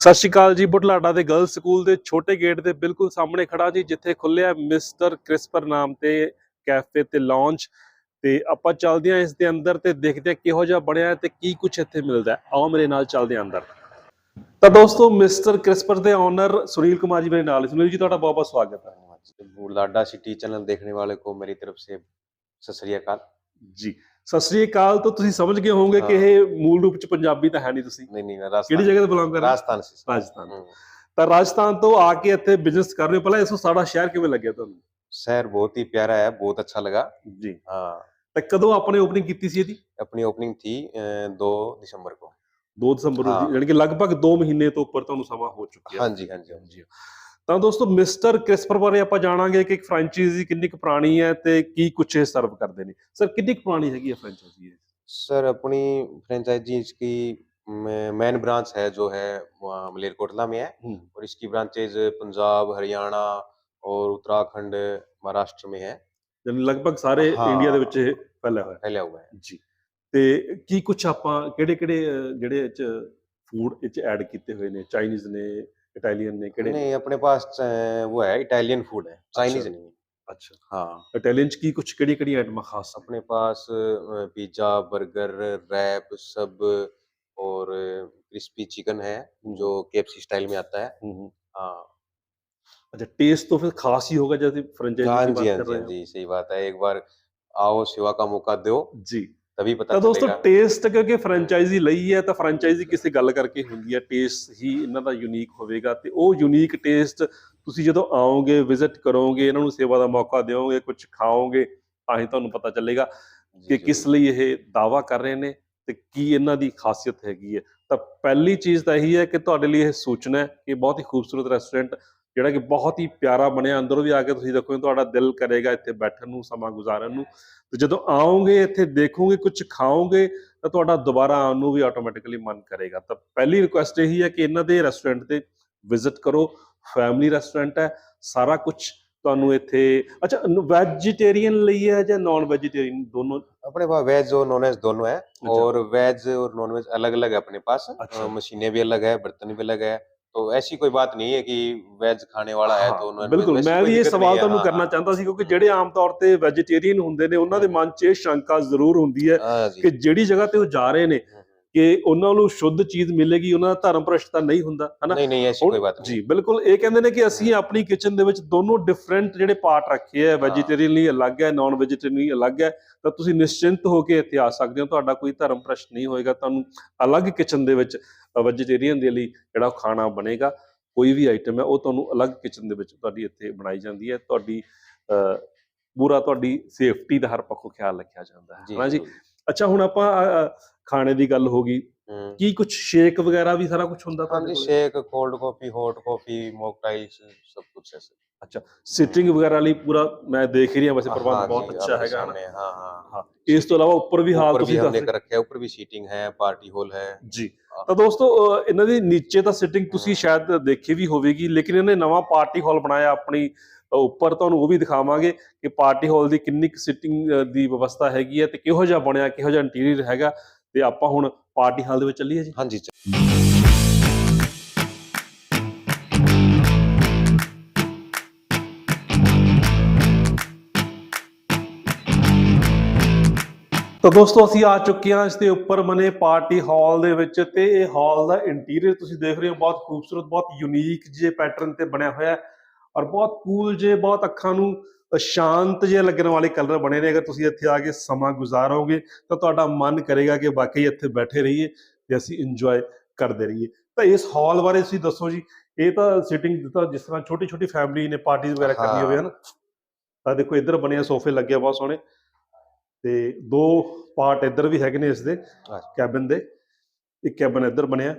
ਸਤਿ ਸ਼੍ਰੀ ਅਕਾਲ ਜੀ ਬੁਢਲਾਡਾ ਦੇ ਗਰਲਸ ਸਕੂਲ ਦੇ ਛੋਟੇ ਗੇਟ ਦੇ ਬਿਲਕੁਲ ਸਾਹਮਣੇ ਖੜਾ ਜੀ ਜਿੱਥੇ ਖੁੱਲਿਆ ਮਿਸਟਰ ਕ੍ਰਿਸਪਰ ਨਾਮ ਤੇ ਕੈਫੇ ਤੇ ਲਾਂਚ ਤੇ ਆਪਾਂ ਚੱਲਦੇ ਹਾਂ ਇਸ ਦੇ ਅੰਦਰ ਤੇ ਦੇਖਦੇ ਹਾਂ ਕਿਹੋ ਜਿਹਾ ਬਣਿਆ ਹੈ ਤੇ ਕੀ ਕੁਝ ਇੱਥੇ ਮਿਲਦਾ ਹੈ ਆਓ ਮੇਰੇ ਨਾਲ ਚੱਲਦੇ ਹਾਂ ਅੰਦਰ ਤਾਂ ਦੋਸਤੋ ਮਿਸਟਰ ਕ੍ਰਿਸਪਰ ਦੇ ਓਨਰ ਸੁਨੀਲ ਕੁਮਾਰ ਜੀ ਮੇਰੇ ਨਾਲ ਹੈ। ਸੁਨੀਲ ਜੀ ਤੁਹਾਡਾ ਬਹੁਤ ਬਹੁਤ ਸਵਾਗਤ ਹੈ बुलाडा सिटी चैनल देखने वाले को मेरी तरफ से सत श्री अकाल ਜੀ ਸਤਿ ਸ੍ਰੀ ਅਕਾਲ ਤੋਂ ਤੁਸੀਂ ਸਮਝ ਗਏ ਹੋਵੋਗੇ ਕਿ ਇਹ ਮੂਲ ਰੂਪ ਚ ਪੰਜਾਬੀ ਤਾਂ ਹੈ ਨਹੀਂ ਤੁਸੀਂ। ਨਹੀਂ ਨਹੀਂ ਰਾਜਸਥਾਨ ਕਿਹੜੀ ਜਗ੍ਹਾ ਤੋਂ ਬਿਲੋਂਗ ਕਰ? ਰਾਜਸਥਾਨ ਰਾਜਸਥਾਨ। ਤਾਂ ਰਾਜਸਥਾਨ ਤੋਂ ਆ ਕੇ ਇੱਥੇ ਬਿਜ਼ਨਸ ਕਰ ਰਹੇ ਪਹਿਲਾਂ ਇਸ ਸਾਡਾ ਸ਼ਹਿਰ ਕਿਵੇਂ ਲੱਗਿਆ ਤੁਹਾਨੂੰ? ਸ਼ਹਿਰ ਬਹੁਤ ਹੀ ਪਿਆਰਾ ਹੈ ਬਹੁਤ ਅੱਛਾ ਲੱਗਾ। ਜੀ। ਹਾਂ। ਤੇ ਕਦੋਂ ਆਪਣੇ ਓਪਨਿੰਗ ਕੀਤੀ ਸੀ ਇਹਦੀ? ਆਪਣੀ ਓਪਨਿੰਗ ਥੀ 2 ਦਸੰਬਰ ਕੋ। 2 ਦਸੰਬਰ ਨੂੰ ਯਾਨੀ ਕਿ ਲਗਭਗ 2 ਮਹੀਨੇ ਤੋਂ ਉੱਪਰ ਤੁਹਾਨੂੰ ਸਮਾਂ ਹੋ ਚੁੱਕਿਆ। ਹਾਂਜੀ ਹਾਂਜੀ ਹਾਂਜੀ। ਤਾਂ ਦੋਸਤੋ ਮਿਸਟਰ ਕ੍ਰਿਸਪਰ ਬਾਰੇ ਆਪਾਂ ਜਾਣਾਂਗੇ ਕਿ ਇੱਕ ਫਰੈਂਚਾਈਜ਼ੀ ਕਿੰਨੀ ਕੁ ਪੁਰਾਣੀ ਹੈ ਤੇ ਕੀ ਕੁਝ ਇਹ ਸਰਵ ਕਰਦੇ ਨੇ ਸਰ ਕਿੰਨੀ ਕੁ ਪੁਰਾਣੀ ਹੈਗੀ ਹੈ ਫਰੈਂਚਾਈਜ਼ੀ ਇਹ सर अपनी फ्रेंचाइजीज की मेन ब्रांच है जो है वहाँ मलेरकोटला में है हम्म। और इसकी ब्रांचेज पंजाब हरियाणा और उत्तराखंड महाराष्ट्र में है ਯਾਨੀ ਲਗਭਗ ਸਾਰੇ ਹਾਂ। ਇੰਡੀਆ ਦੇ ਵਿੱਚ ਇਹ ਫੈਲਿਆ ਹੋਇਆ फैला हुआ है ਹੈ ਜੀ ਤੇ ਕੀ ਕੁਝ ਆਪਾਂ ਕਿਹੜੇ ਕਿਹੜੇ ਜਿਹੜੇ ਇਹ ਚ ਫੂਡ ਇਹ ਚ ਐਡ ਕੀਤੇ ਹੋਏ ਨੇ ਚਾਈਨੀਜ਼ ਨੇ इटालियन नेकेड नहीं अपने पास वो है इटालियन फ़ूड है चाइनीज़ अच्छा, नहीं है। अच्छा। हाँ। इटालियन की कुछ कड़ी कड़ी आइटम खास? अपने पास पिज्जा बर्गर रैप सब और क्रिस्पी चिकन है जो केएफसी स्टाइल में आता है। हाँ अच्छा टेस्ट तो फिर खास ही होगा जैसे फ्रेंचाइजी हाँ जी हाँ, हाँ जी सही बात है एक बार आओ सेवा का मौका दो। जी। तभी पता ਤਾਂ ਦੋਸਤੋ चलेगा ਟੇਸਟ ਕਿਉਂਕਿ ਫਰੈਂਚਾਈਜ਼ੀ ਲਈ ਹੈ ਤਾਂ ਫਰੈਂਚਾਈਜ਼ੀ ਕਿਸੇ ਗੱਲ ਕਰਕੇ ਹੁੰਦੀ ਹੈ ਟੇਸਟ ਹੀ ਇਹਨਾਂ ਦਾ ਯੂਨੀਕ ਹੋਵੇਗਾ ਤੇ ਉਹ ਯੂਨੀਕ ਟੇਸਟ ਤੁਸੀਂ ਜਦੋਂ ਆਓਗੇ ਵਿਜ਼ਿਟ ਕਰੋਗੇ ਇਹਨਾਂ ਨੂੰ ਸੇਵਾ ਦਾ ਮੌਕਾ ਦਿਓਗੇ ਕੁਝ ਖਾਓਗੇ ਤਾਂ ਹੀ ਤੁਹਾਨੂੰ ਪਤਾ ਚੱਲੇਗਾ जी, ਕਿ जी, ਕਿਸ ਲਈ ਇਹ ਦਾਵਾ ਕਰ ਰਹੇ ਨੇ ਤੇ ਕੀ ਇਹਨਾਂ ਦੀ ਖਾਸੀਅਤ ਹੈਗੀ ਹੈ ਤਾਂ ਪਹਿਲੀ ਚੀਜ਼ ਤਾਂ ਇਹੀ ਹੈ ਕਿ ਤੁਹਾਡੇ ਲਈ ਇਹ ਸੂਚਨਾ ਹੈ ਕਿ ਬਹੁਤ ਹੀ ਖੂਬਸੂਰਤ ਰੈਸਟੋਰੈਂਟ ਜਿਹੜਾ ਕਿ ਬਹੁਤ ਹੀ ਪਿਆਰਾ ਬਣਿਆ ਅੰਦਰੋਂ ਵੀ ਆ ਕੇ ਤੁਸੀਂ ਦੇਖੋਗੇ ਤੁਹਾਡਾ ਦਿਲ ਕਰੇਗਾ ਇੱਥੇ ਬੈਠਣ ਨੂੰ ਸਮਾਂ ਗੁਜ਼ਾਰਨ ਨੂੰ ਤੇ ਜਦੋਂ ਆਓਗੇ ਇੱਥੇ ਦੇਖੋਗੇ ਕੁਝ ਖਾਓਗੇ ਤਾਂ ਤੁਹਾਡਾ ਦੁਬਾਰਾ ਆਉਣ ਨੂੰ ਵੀ ਆਟੋਮੈਟਿਕਲੀ ਮਨ ਕਰੇਗਾ ਤਾਂ ਪਹਿਲੀ ਰਿਕੁਐਸਟ ਇਹੀ ਹੈ ਕਿ ਇਹਨਾਂ ਦੇ ਰੈਸਟੋਰੈਂਟ ਤੇ ਵਿਜ਼ਿਟ ਕਰੋ ਫੈਮਿਲੀ ਰੈਸਟੋਰੈਂਟ ਹੈ ਸਾਰਾ ਕੁਝ ਤੁਹਾਨੂੰ ਇੱਥੇ ਅੱਛਾ ਵੈਜੀਟੇਰੀਅਨ ਲਈ ਹੈ ਜਾਂ ਨਾਨ ਵੈਜੀਟੇਰੀਅਨ ਦੋਨੋਂ अपने पास वेज और नॉन वेज दोनों है अच्छा। और वेज और नॉन वेज अलग अलग है अपने पास अच्छा। अ, मशीनें भी अलग है बर्तन भी अलग है तो ऐसी कोई बात नहीं है कि वेज खाने वाला है तो ਹਾਂ, नॉन ਬਿਲਕੁਲ ਮੈਂ ਵੀ ਇਹ ਸਵਾਲ ਤੁਹਾਨੂੰ ਕਰਨਾ ਚਾਹੁੰਦਾ ਸੀ ਕਿਉਂਕਿ ਜਿਹੜੇ ਆਮ ਤੌਰ ਤੇ ਵੈਜੀਟੇਰੀਅਨ ਹੁੰਦੇ ਨੇ ਉਹਨਾਂ ਦੇ ਮਨ 'ਚ ਇਹ ਸ਼ੰਕਾ ਜ਼ਰੂਰ ਹੁੰਦੀ ਹੈ हाँ जी ਕਿ ਜਿਹੜੀ ਜਗ੍ਹਾ ਤੇ ਉਹ ਜਾ ਰਹੇ ਨੇ हम्म, ਕਿ ਉਹਨਾਂ ਨੂੰ ਸ਼ੁੱਧ ਚੀਜ਼ ਮਿਲੇਗੀ ਉਹਨਾਂ ਦਾ ਧਰਮ ਭ੍ਰਸ਼ਟਤਾ ਨਹੀਂ ਹੁੰਦਾ ਹਨਾ? ਨਹੀਂ ਨਹੀਂ ਐਸੀ ਕੋਈ ਬਾਤ ਜੀ ਬਿਲਕੁਲ ਇਹ ਕਹਿੰਦੇ ਨੇ ਕਿ ਅਸੀਂ ਆਪਣੀ ਕਿਚਨ ਦੇ ਵਿੱਚ ਦੋਨੋਂ ਡਿਫਰੈਂਟ ਜਿਹੜੇ ਪਾਰਟ ਰੱਖੇ ਆ ਵੈਜੀਟੇਰੀਅਨ ਲਈ ਅਲੱਗ ਹੈ ਨਾਨ ਵੈਜੀਟੇਰੀਅਨ ਲਈ ਅਲੱਗ ਹੈ ਤਾਂ ਤੁਸੀਂ ਨਿਸ਼ਚਿੰਤ ਹੋ ਕੇ ਇੱਥੇ ਆ ਸਕਦੇ ਹੋ ਤੁਹਾਡਾ ਕੋਈ ਧਰਮ ਭ੍ਰਸ਼ਟ ਨਹੀਂ ਹੋਏਗਾ ਤੁਹਾਨੂੰ ਅਲੱਗ ਕਿਚਨ ਦੇ ਵਿੱਚ ਵੈਜੀਟੇਰੀਅਨ ਦੇ ਲਈ ਜਿਹੜਾ ਖਾਣਾ ਬਣੇਗਾ ਕੋਈ ਵੀ ਆਈਟਮ ਹੈ ਉਹ ਤੁਹਾਨੂੰ ਅਲੱਗ ਕਿਚਨ ਦੇ ਵਿੱਚ ਤੁਹਾਡੀ ਇੱਥੇ ਬਣਾਈ ਜਾਂਦੀ ਹੈ ਤੁਹਾਡੀ ਪੂਰਾ ਤੁਹਾਡੀ ਸੇਫਟੀ ਦਾ ਹਰ ਪੱਖੋਂ ਖਿਆਲ ਰੱਖਿਆ ਜਾਂਦਾ ਹੈ ਹਾਂ ਅੱਛਾ ਹੁਣ ਆਪਾਂ ਅਹ, ਅਹ, ਖਾਣੇ ਦੀ ਗੱਲ ਹੋ ਗਈ हम्म, ਕੀ ਕੁਝ ਸ਼ੇਕ ਵਗੈਰਾ ਵੀ ਸਾਰਾ ਕੁਝ ਹੁੰਦਾ हाँ ਤੁਹਾਡੇ जी ਕੋਲ shake cold coffee hot coffee mocktails सब कुछ है सर ਅੱਛਾ ਸਿਟਿੰਗ ਵਗੈਰਾ ਲਈ ਪੂਰਾ ਮੈਂ ਦੇਖ ਹੀ ਰਿਹਾ ਵੈਸੇ हाँ ਪ੍ਰਬੰਧ जी, ਬਹੁਤ ਅੱਛਾ आपके ਹੈਗਾ ਨਾ। सामने, हाँ हाँ ਹਾਂ ਇਸ ਤੋਂ ਇਲਾਵਾ ਉੱਪਰ ਵੀ ਹਾਲ ऊपर भी ਤੁਸੀਂ हमने ਦੱਸ कर रखे हैं ऊपर भी सीटिंग है पार्टी हॉल है ਜੀ ਤਾਂ ਦੋਸਤੋ ਅਹ ਇਹਨਾਂ ਦੀ ਨੀਚੇ ਤਾਂ ਸਿਟਿੰਗ ਤੁਸੀਂ ਸ਼ਾਇਦ ਦੇਖੀ ਵੀ ਹੋਵੇਗੀ ਲੇਕਿਨ ਇਹਨੇ ਨਵਾਂ ਪਾਰਟੀ ਹਾਲ ਬਣਾਇਆ ਆਪਣੀ ਅਹ ਉੱਪਰ ਤੁਹਾਨੂੰ ਉਹ ਵੀ ਦਿਖਾਵਾਂਗੇ ਕਿ ਪਾਰਟੀ ਹਾਲ ਦੀ ਕਿੰਨੀ ਕੁ ਸਿਟਿੰਗ ਦੀ ਵਿਵਸਥਾ ਹੈਗੀ ਹੈ ਤੇ ਕਿਹੋ ਜਿਹਾ ਬਣਿਆ ਕਿਹੋ ਜਿਹਾ ਇੰਟੀਰੀਅਰ ਹੈਗਾ ਤੇ ਆਪਾਂ ਹੁਣ ਪਾਰਟੀ ਹਾਲ ਦੇ ਵਿੱਚ ਚੱਲੀਏ ਜੀ। ਹਾਂਜੀ ਤਾਂ ਦੋਸਤੋ ਅਸੀਂ ਆ ਚੁੱਕੇ ਹਾਂ ਇਸ ਦੇ ਉੱਪਰ ਬਨੇ ਪਾਰਟੀ ਹਾਲ ਦੇ ਵਿੱਚ ਤੇ ਇਹ ਹਾਲ ਦਾ ਇੰਟੀਰੀਅਰ ਤੁਸੀਂ ਦੇਖ ਰਹੇ ਹੋ ਬਹੁਤ ਖੂਬਸੂਰਤ ਬਹੁਤ ਯੂਨੀਕ ਜੇ ਪੈਟਰਨ ਤੇ ਬਣਿਆ ਹੋਇਆ ਹੈ। ਔਰ ਬਹੁਤ ਕੂਲ ਜੇ ਬਹੁਤ ਅੱਖਾਂ ਨੂੰ ਸ਼ਾਂਤ ਜੇ ਲੱਗਣ ਵਾਲੇ ਕਲਰ ਬਣੇ ਨੇ ਅਗਰ ਤੁਸੀਂ ਇੱਥੇ ਆ ਕੇ ਸਮਾਂ ਗੁਜ਼ਾਰੋਗੇ ਤਾਂ ਤੁਹਾਡਾ ਮਨ ਕਰੇਗਾ ਕਿ ਵਾਕਈ ਇੱਥੇ ਬੈਠੇ ਰਹੀਏ ਤੇ ਅਸੀਂ ਇੰਜੋਏ ਕਰਦੇ ਰਹੀਏ। ਤਾਂ ਇਸ ਹਾਲ ਬਾਰੇ ਤੁਸੀਂ ਦੱਸੋ ਜੀ ਇਹ ਤਾਂ ਸਿਟਿੰਗ ਤਾਂ ਜਿਸ ਤਰ੍ਹਾਂ ਛੋਟੀ ਛੋਟੀ ਫੈਮਿਲੀ ਨੇ ਪਾਰਟੀਆਂ ਵਗੈਰਾ ਕਰਨੀ ਹੋਵੇ। ਹਨ? ਤਾਂ ਦੇਖੋ ਇੱਧਰ ਬਣੇ ਆ ਸੋਫੇ ਲੱਗੇ ਬਹੁਤ ਸੋਹਣੇ। ਤੇ ਦੋ ਪਾਰਟ ਇੱਧਰ ਵੀ ਹੈਗੇ ਨੇ ਇਸ ਦੇ। ਕੈਬਨ ਦੇ। ਇੱਕ ਕੈਬਨ ਇੱਧਰ ਬਣਿਆ।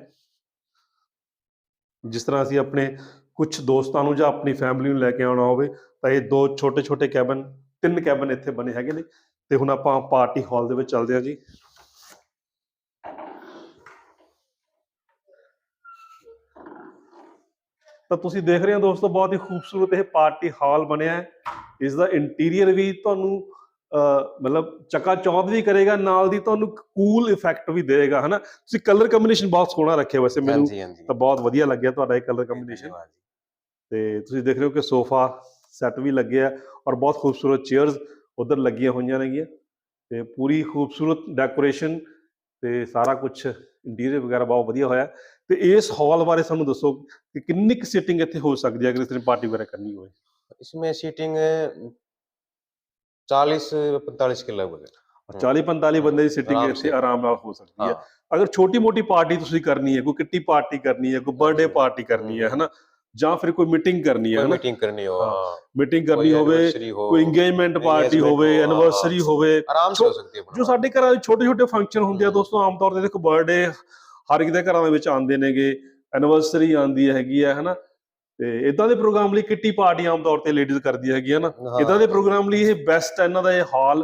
ਜਿਸ ਤਰ੍ਹਾਂ ਅਸੀਂ ਆਪਣੇ ਕੁਝ ਦੋਸਤਾਂ ਨੂੰ ਜਾਂ ਆਪਣੀ ਫੈਮਿਲੀ ਨੂੰ ਲੈ ਕੇ ਆਉਣਾ ਹੋਵੇ, ਤਾਂ ਇਹ ਦੋ ਛੋਟੇ ਛੋਟੇ ਕੈਬਨ ਤਿੰਨ ਕੈਬਨ ਇੱਥੇ ਬਣੇ ਹੈਗੇ ਨੇ। ਤੇ ਹੁਣ ਆਪਾਂ ਪਾਰਟੀ ਹਾਲ ਦੇ ਵਿੱਚ ਚੱਲਦੇ ਹਾਂ ਜੀ। ਤਾਂ ਤੁਸੀਂ ਦੇਖ ਰਹੇ ਹੋ ਦੋਸਤੋ, ਬਹੁਤ ਹੀ ਖੂਬਸੂਰਤ ਇਹ ਪਾਰਟੀ ਹਾਲ ਬਣਿਆ ਹੈ। ਇਸ ਦਾ ਇੰਟੀਰੀਅਰ ਵੀ ਤੁਹਾਨੂੰ ਮਤਲਬ ਚਕਾ ਚੌਂਧ ਵੀ ਕਰੇਗਾ ਨਾਲ ਦੀ ਤੁਹਾਨੂੰ ਕੂਲ ਇਫੈਕਟ ਵੀ ਦੇਗਾ ਹਨਾ ਤੁਸੀਂ ਕਲਰ ਕੰਬੀਨੇਸ਼ਨ ਬਹੁਤ ਸੋਹਣਾ ਰੱਖਿਆ ਵੈਸੇ ਮੈਨੂੰ ਹਾਂਜੀ ਹਾਂਜੀ ਤਾਂ ਬਹੁਤ ਵਧੀਆ ਲੱਗਿਆ ਤੁਹਾਡਾ ਇਹ ਕਲਰ ਕੰਬੀਨੇਸ਼ਨ ਧੰਨਵਾਦ ਜੀ। ਤੇ ਤੁਸੀਂ ਦੇਖ ਰਹੇ ਹੋ ਕਿ ਸੋਫਾ ਸੈੱਟ ਵੀ ਲੱਗਿਆ ਔਰ ਬਹੁਤ ਖੂਬਸੂਰਤ ਚੇਅਰਸ ਉਧਰ ਲੱਗੀਆਂ ਹੋਈਆਂ ਨੇਗੀਆਂ ਤੇ ਪੂਰੀ ਖੂਬਸੂਰਤ ਡੈਕੋਰੇਸ਼ਨ ਤੇ ਸਾਰਾ ਕੁਝ ਇੰਟੀਰੀਅਰ ਵਗੈਰਾ ਬਹੁਤ ਵਧੀਆ ਹੋਇਆ ਤੇ ਇਸ ਹਾਲ ਬਾਰੇ ਸਾਨੂੰ ਦੱਸੋ ਕਿ ਕਿੰਨੀ ਕੁ ਸੀਟਿੰਗ ਇੱਥੇ ਹੋ ਸਕਦੀ ਹੈ ਅਗਰ ਕਿਸੇ ਨੇ ਪਾਰਟੀ ਵਗੈਰਾ ਕਰਨੀ ਹੋਵੇ इसमें सीटिंग 40 45 ਕਿੱਲਾ ਵਜੇ 40 45 ਬੰਦੇ ਦੀ ਸਿਟਿੰਗ ਇੱਥੇ ਆਰਾਮ ਨਾਲ ਹੋ ਸਕਦੀ ਹੈ ਅਗਰ ਛੋਟੀ ਮੋਟੀ ਪਾਰਟੀ ਤੁਸੀਂ ਕਰਨੀ ਹੈ ਕੋਈ ਕਿੱਟੀ ਪਾਰਟੀ ਕਰਨੀ ਹੈ ਕੋਈ ਬਰਥਡੇ ਪਾਰਟੀ ਕਰਨੀ ਹੈ ਹਨਾ ਜਾਂ ਫਿਰ ਕੋਈ ਮੀਟਿੰਗ ਕਰਨੀ ਹੈ ਮੀਟਿੰਗ ਕਰਨੀ ਹੋ ਮੀਟਿੰਗ ਕਰਨੀ ਹੋਵੇ ਕੋਈ ਇੰਗੇਜਮੈਂਟ ਪਾਰਟੀ ਹੋਵੇ ਐਨਵਰਸਰੀ ਹੋਵੇ ਆਰਾਮ ਸੇ ਸਕਦੀ ਹੈ ਜੋ ਸਾਡੇ ਘਰਾਂ ਵਿੱਚ ਛੋਟੇ ਛੋਟੇ ਫੰਕਸ਼ਨ ਹੁੰਦੇ ਆ ਦੋਸਤੋ ਆਮ ਤੌਰ ਤੇ ਦੇਖੋ ਬਰਥਡੇ ਹਰ ਇੱਕ ਦੇ ਘਰਾਂ ਦੇ ਵਿੱਚ ਆਉਂਦੇ ਨੇਗੇ ਐਨਵਰਸਰੀ ਆਉਂਦੀ ਹੈਗੀ ਹੈ ਹਨਾ ਤੇ ਇਦਾਂ ਦੇ ਪ੍ਰੋਗਰਾਮ ਲਈ ਕਿੱਟੀ ਪਾਰਟੀ ਆਮ ਤੌਰ ਤੇ ਲੇਡੀਜ਼ ਕਰਦੀ ਹੈਗੀ ਹੈ ਨਾ। ਇਦਾਂ ਦੇ ਪ੍ਰੋਗਰਾਮ ਲਈ ਇਹ ਬੈਸਟ ਹੈ ਇਹਨਾਂ ਦਾ ਇਹ ਹਾਲ।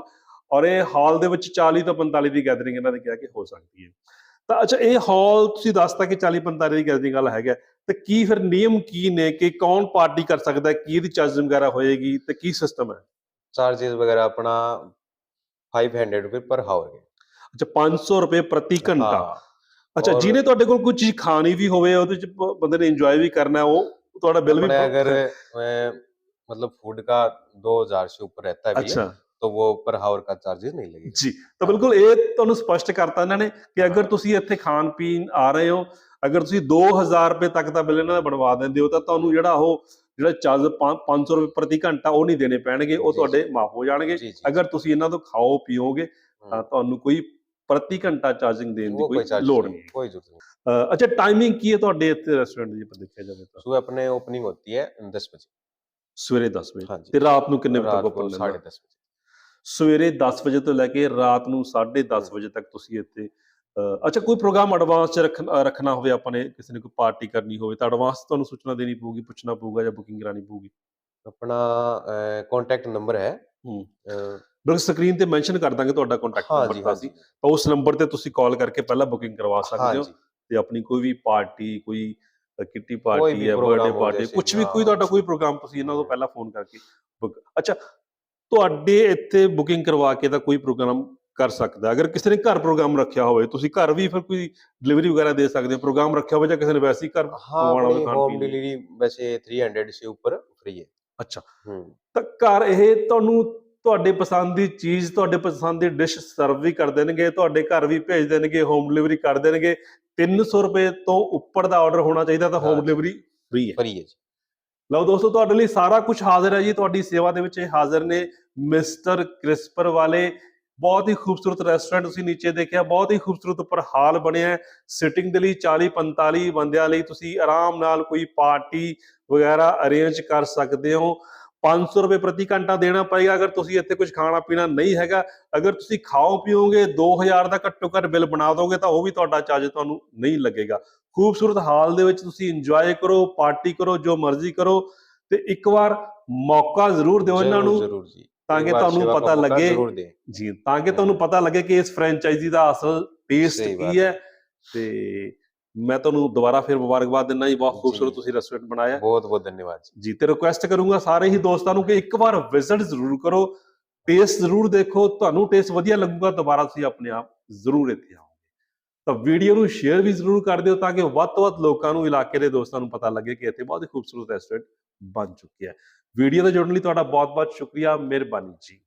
ਔਰ ਇਹ ਹਾਲ ਦੇ ਵਿੱਚ 40 ਤੋਂ 45 ਦੀ ਗੈਦਰਿੰਗ ਇਹਨਾਂ ਨੇ ਕਿਹਾ ਕਿ ਹੋ ਸਕਦੀ ਹੈ। ਤਾਂ ਅੱਛਾ ਇਹ ਹਾਲ ਤੁਸੀਂ ਦੱਸਤਾ ਕਿ 40 45 ਦੀ ਗੈਦਰਿੰਗ ਵਾਲਾ ਹੈਗਾ। ਤੇ ਕੀ ਫਿਰ ਨਿਯਮ ਕੀ ਨੇ ਕਿ ਕੌਣ ਪਾਰਟੀ ਕਰ ਸਕਦਾ ਹੈ ਕੀ ਇਹਦੀ ਚਾਰਜ ਵਗੈਰਾ ਹੋਏਗੀ ਤੇ ਕੀ ਸਿਸਟਮ ਹੈ? ਚਾਰजेस ਵਗੈਰਾ ਆਪਣਾ 500 ਰੁਪਏ ਪਰ ਹਾਵਰ ਹੈ ਅੱਛਾ 500 ਰੁਪਏ ਪ੍ਰਤੀ ਘੰਟਾ। ਅੱਛਾ ਜਿਹਨੇ ਤੁਹਾਡੇ ਕੋਲ ਕੋਈ ਚੀਜ਼ ਖਾਣੀ ਵੀ ਹੋਵੇ ਉਹਦੇ ਚ ਬੰਦੇ ਨੇ ਇੰਜੋਏ ਵੀ ਕਰਨਾ ਉਹ ਤੁਹਾਡਾ ਬਿੱਲ ਵੀ अपने अगर अ, मतलब फूड का दो हजार से ऊपर रहता है बिल ਅੱਛਾ तो वो पर हावर का चार्जेस नहीं लगेगा ਜੀ ਤਾਂ ਬਿਲਕੁਲ ਇਹ ਤੁਹਾਨੂੰ ਸਪਸ਼ਟ ਕਰਤਾ ਇਹਨਾਂ ਨੇ ਕਿ ਅਗਰ ਤੁਸੀਂ ਇੱਥੇ ਖਾਣ ਪੀਣ ਆ ਰਹੇ ਹੋ ਅਗਰ ਤੁਸੀਂ 2000 ਰੁਪਏ ਤੱਕ ਦਾ ਬਿੱਲ ਇਹਨਾਂ ਦਾ ਬਣਵਾ ਦਿੰਦੇ ਹੋ ਤਾਂ ਤੁਹਾਨੂੰ ਜਿਹੜਾ ਉਹ ਜਿਹੜਾ ਚਾਰਜ 500 ਰੁਪਏ ਪ੍ਰਤੀ ਘੰਟਾ ਉਹ ਨਹੀਂ ਦੇਣੇ ਪੈਣਗੇ ਉਹ ਜੀ, ਤੁਹਾਡੇ ਜੀ। ਮਾਫ ਹੋ ਜਾਣਗੇ जी जी ਅਗਰ ਤੁਸੀਂ ਇਹਨਾਂ ਤੋਂ ਖਾਓ ਪੀਓਗੇ ਤਾਂ हम्म, ਤੁਹਾਨੂੰ ਕੋਈ ਪ੍ਰਤੀ ਘੰਟਾ ਚਾਰਜਿੰਗ ਦੇਣ ਦੀ ਕੋਈ ਲੋੜ ਨਹੀਂ ਕੋਈ ਜ਼ਰੂਰਤ ਨਹੀਂ। ਅੱਛਾ ਟਾਈਮਿੰਗ ਕੀ ਹੈ ਤੁਹਾਡੇ ਇੱਥੇ ਰੈਸਟੋਰੈਂਟ ਦੀ ਪਰ ਦੇਖਿਆ ਜਾਵੇ ਤਾਂ? ਸਵੇਰ ਆਪਣੇ ਓਪਨਿੰਗ ਹੁੰਦੀ ਹੈ 10 ਵਜੇ। ਸਵੇਰੇ 10 ਵਜੇ। ਤੇ ਰਾਤ ਨੂੰ ਕਿੰਨੇ ਵਜੇ ਤੱਕ ਓਪਨ ਹੁੰਦਾ 10:30 ਵਜੇ। ਸਵੇਰੇ 10 ਵਜੇ ਤੋਂ ਲੈ ਕੇ ਰਾਤ ਨੂੰ 10:30 ਵਜੇ ਤੱਕ ਤੁਸੀਂ ਇੱਥੇ ਅੱਛਾ ਕੋਈ ਪ੍ਰੋਗਰਾਮ ਐਡਵਾਂਸ ਚ ਰੱਖਣਾ ਹੋਵੇ ਆਪਾਂ ਨੇ ਕਿਸੇ ਨੇ ਕੋਈ ਪਾਰਟੀ ਕਰਨੀ ਹੋਵੇ ਤਾਂ ਐਡਵਾਂਸ ਤੁਹਾਨੂੰ ਸੂਚਨਾ ਦੇਣੀ ਪਊਗੀ ਪੁੱਛਣਾ ਪਊਗਾ ਜਾਂ ਬੁਕਿੰਗ ਕਰਾਣੀ ਪਊਗੀ? ਆਪਣਾ ਕੰਟੈਕਟ ਨੰਬਰ ਹੈ। ਬਿਲਕੁਲ ਸਕਰੀਨ ਤੇ ਮੈਂਸ਼ਨ ਕਰ ਦਾਂਗੇ ਤੁਹਾਡਾ ਕੰਟੈਕਟ ਨੰਬਰ ਤਾਂ ਸੀ ਤਾਂ ਉਸ ਨੰਬਰ ਤੇ ਤੁਸੀਂ ਕਾਲ ਕਰਕੇ ਪਹਿਲਾਂ ਬੁਕਿੰਗ ਕਰਵਾ ਸਕਦੇ ਹੋ ਤੇ ਆਪਣੀ ਕੋਈ ਵੀ ਪਾਰਟੀ ਕੋਈ ਕਿੱਟੀ ਪਾਰਟੀ ਹੈ ਬਰਥਡੇ ਪਾਰਟੀ ਕੁਝ ਵੀ ਕੋਈ ਤੁਹਾਡਾ ਕੋਈ ਪ੍ਰੋਗਰਾਮ ਤੁਸੀਂ ਇਹਨਾਂ ਤੋਂ ਪਹਿਲਾਂ ਫੋਨ ਕਰਕੇ ਅੱਛਾ ਤੁਹਾਡੇ ਇੱਥੇ ਬੁਕਿੰਗ ਕਰਵਾ ਕੇ ਤਾਂ ਕੋਈ ਪ੍ਰੋਗਰਾਮ ਕਰ ਸਕਦਾ। ਅਗਰ ਕਿਸੇ ਨੇ ਘਰ ਪ੍ਰੋਗਰਾਮ ਰੱਖਿਆ ਹੋਵੇ ਤੁਸੀਂ ਘਰ ਵੀ ਫਿਰ ਕੋਈ ਡਿਲੀਵਰੀ ਵਗੈਰਾ ਦੇ ਸਕਦੇ ਹੋ ਪ੍ਰੋਗਰਾਮ ਰੱਖਿਆ ਹੋਵੇ ਜਾਂ ਕਿਸੇ ਨੇ ਵੈਸੇ ਹੀ ਘਰ ਹਾਂ ਹੋਮ ਡਿਲੀਵਰੀ ਵੈਸੇ 300 ਸੇ ਉੱਪਰ ਫ੍ਰੀ ਹੈ। ਅੱਛਾ। ਤਾਂ ਘਰ ਇਹ ਤੁਹਾਨੂੰ ਤੁਹਾਡੇ ਪਸੰਦ ਦੀ ਚੀਜ਼ ਤੁਹਾਡੇ ਪਸੰਦ ਦੀ ਡਿਸ਼ ਸਰਵ ਵੀ ਕਰ ਦੇਣਗੇ ਤੁਹਾਡੇ ਘਰ ਵੀ ਭੇਜ ਦੇਣਗੇ ਹੋਮ ਡਿਲੀਵਰੀ ਕਰ ਦੇਣਗੇ। 300 ਰੁਪਏ ਤੋਂ ਉੱਪਰ ਦਾ ਆਰਡਰ ਹੋਣਾ ਚਾਹੀਦਾ ਤਾਂ ਹੋਮ ਡਿਲੀਵਰੀ ਫ੍ਰੀ ਹੈ। ਫ੍ਰੀ ਹੈ ਜੀ। ਲਓ ਦੋਸਤੋ ਤੁਹਾਡੇ ਲਈ ਸਾਰਾ ਕੁਝ ਹਾਜ਼ਰ ਹੈ ਜੀ। ਤੁਹਾਡੀ ਸੇਵਾ ਦੇ ਵਿੱਚ ਇਹ ਹਾਜ਼ਰ ਨੇ ਮਿਸਟਰ ਕ੍ਰਿਸਪਰ ਵਾਲੇ। ਬਹੁਤ ਹੀ ਖੂਬਸੂਰਤ ਰੈਸਟੋਰੈਂਟ ਤੁਸੀਂ ਨੀਚੇ ਦੇਖਿਆ ਬਹੁਤ ਹੀ ਖੂਬਸੂਰਤ ਉੱਪਰ ਹਾਲ ਬਣਿਆ ਸਿਟਿੰਗ ਦੇ ਲਈ 40 45 ਬੰਦਿਆਂ ਲਈ ਤੁਸੀਂ ਆਰਾਮ ਨਾਲ ਕੋਈ ਪਾਰਟੀ ਵਗੈਰਾ ਅਰੇਂਜ ਕਰ ਸਕਦੇ ਹੋ। 500 ਰੁਪਏ ਪ੍ਰਤੀ ਘੰਟਾ ਦੇਣਾ ਪਏਗਾ ਅਗਰ ਤੁਸੀਂ ਇੱਥੇ ਕੁਝ ਖਾਣਾ ਪੀਣਾ ਨਹੀਂ ਹੈਗਾ ਅਗਰ ਤੁਸੀਂ ਖਾਓ ਪੀਓਗੇ 2000 ਦਾ ਘੱਟੋ ਘੱਟ ਬਿੱਲ ਬਣਾ ਦੋਗੇ ਤਾਂ ਉਹ ਵੀ ਤੁਹਾਡਾ ਚਾਰਜ ਤੁਹਾਨੂੰ ਨਹੀਂ ਲੱਗੇਗਾ। ਖੂਬਸੂਰਤ ਹਾਲ ਦੇ ਵਿੱਚ ਤੁਸੀਂ ਇੰਜੋਏ ਕਰੋ ਪਾਰਟੀ ਕਰੋ ਜੋ ਮਰਜ਼ੀ ਕਰੋ ਤੇ ਇੱਕ ਵਾਰ ਮੌਕਾ ਜ਼ਰੂਰ ਦਿਓ ਇਹਨਾਂ ਨੂੰ ਜ਼ਰੂਰ ਜੀ। ਤਾਂ ਕਿ ਤੁਹਾਨੂੰ ਪਤਾ ਲੱਗੇ। ਜੀ ਤਾਂ ਕਿ ਤੁਹਾਨੂੰ ਪਤਾ ਲੱਗੇ ਕਿ ਇਸ ਫਰੈਂਚਾਈਜ਼ੀ ਦਾ ਅਸਲ ਟੇਸਟ ਕੀ ਹੈ। ਤੇ ਮੈਂ ਤੁਹਾਨੂੰ ਦੁਬਾਰਾ ਫਿਰ ਮੁਬਾਰਕਬਾਦ ਦਿੰਦਾ ਜੀ ਬਹੁਤ ਖੂਬਸੂਰਤ ਤੁਸੀਂ ਰੈਸਟੋਰੈਂਟ ਬਣਾਇਆ। ਬਹੁਤ ਬਹੁਤ ਧੰਨਵਾਦ ਜੀ। ਜੀ ਤੇ ਰਿਕੁਐਸਟ ਕਰੂੰਗਾ ਸਾਰੇ ਹੀ ਦੋਸਤਾਂ ਨੂੰ ਕਿ ਇੱਕ ਵਾਰ ਵਿਜ਼ਿਟ ਜ਼ਰੂਰ ਕਰੋ। ਟੇਸਟ ਜ਼ਰੂਰ ਦੇਖੋ ਤੁਹਾਨੂੰ ਟੇਸਟ ਵਧੀਆ ਲੱਗੂਗਾ ਦੁਬਾਰਾ ਤੁਸੀਂ ਆਪਣੇ ਆਪ ਜ਼ਰੂਰ ਇੱਥੇ ਆਓ। ਤਾਂ ਵੀਡੀਓ ਨੂੰ ਸ਼ੇਅਰ ਵੀ ਜ਼ਰੂਰ ਕਰ ਦਿਓ ਤਾਂ ਕਿ ਵੱਧ ਤੋਂ ਵੱਧ ਲੋਕਾਂ ਨੂੰ ਇਲਾਕੇ ਦੇ ਦੋਸਤਾਂ ਨੂੰ ਪਤਾ ਲੱਗੇ ਕਿ ਇੱਥੇ ਬਹੁਤ ਹੀ ਖੂਬਸੂਰਤ ਰੈਸਟੋਰੈਂਟ ਬਣ ਚੁੱਕਿਆ ਹੈ। ਵੀਡੀਓ ਦਾ ਜੁੜਨ ਲਈ ਤੁਹਾਡਾ ਬਹੁਤ-ਬਹੁਤ ਸ਼ੁਕਰੀਆ ਮਿਹਰਬਾਨੀ ਜੀ।